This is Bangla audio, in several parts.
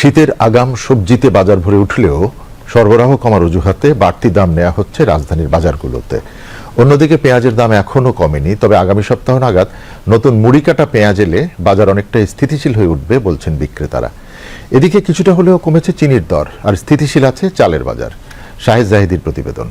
শীতের আগাম সবজিতে বাজার ভরে উঠলেও সরবরাহ কমার অজুহাতে বাড়তি দাম নেওয়া হচ্ছে রাজধানীর বাজারগুলোতে। অন্যদিকে পেঁয়াজের দাম এখনও কমেনি, তবে আগামী সপ্তাহ নাগাদ নতুন মুড়ি কাটা পেঁয়াজ এলে বাজার অনেকটা স্থিতিশীল হয়ে উঠবে বলছেন বিক্রেতারা। এদিকে কিছুটা হলেও কমেছে চিনির দর, আর স্থিতিশীল আছে চালের বাজার। শাহেদ জাহিদির প্রতিবেদন।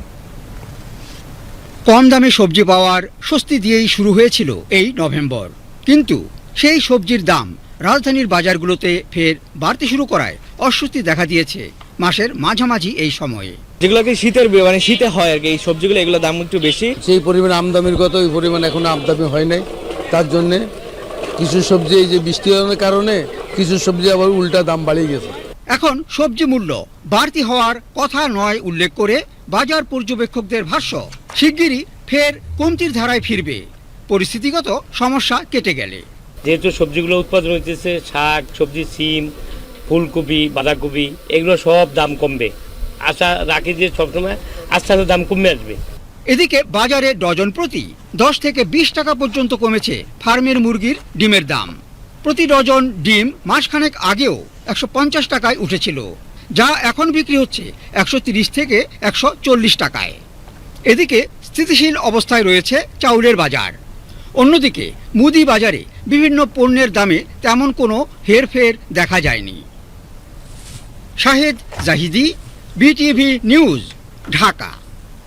কম দামে সবজি পাওয়ার স্বস্তি দিয়েই শুরু হয়েছিল এই নভেম্বর। কিন্তু সেই সবজির দাম রাজধানীর বাজারগুলোতে ফের বাড়তে শুরু করায় অস্বস্তি দেখা দিয়েছে মাসের মাঝামাঝি এই সময়ে। যেগুলো কি শীতের মানে শীতে হয় আর কি এই সবজিগুলো এগুলো দাম একটু বেশি। সেই পরিমাণ আমদানির কথা ওই পরিমাণ এখনও আমদামি হয় নাই। তার জন্যে কিছু সবজি এই যে বৃষ্টি কারণে কিছু সবজি আবার উল্টা দাম বাড়িয়ে গেছে। এখন সবজি মূল্য বাড়তি হওয়ার কথা নয় উল্লেখ করে বাজার পর্যবেক্ষকদের ভাষ্য। শিগগিরই ফের কমতির ধারায় ফিরবে। পরিস্থিতিগত সমস্যা কেটে গেলে। যেহেতু সবজিগুলো উৎপাদন হইতেছে, শাক, সবজি, সিম, ফুলকপি, বাঁধাকপি, এগুলো সব দাম কমবে। আশা রাখি যে সবসময় আস্তে আস্তে দাম কমে আসবে। এদিকে বাজারে ডজন প্রতি দশ থেকে বিশ টাকা পর্যন্ত কমেছে ফার্মের মুরগির ডিমের দাম। প্রতি ডজন ডিম মাসখানেক আগেও একশো পঞ্চাশ টাকায় উঠেছিল, যা এখন বিক্রি হচ্ছে একশো তিরিশ থেকে একশো চল্লিশ টাকায়। এদিকে স্থিতিশীল অবস্থায় রয়েছে চাউলের বাজার। অন্যদিকে, মুদি বাজারে বিভিন্ন পণ্যের দামে তেমন কোনো হেরফের দেখা যায়নি। Shahed Zahidi, BTV news, Dhaka.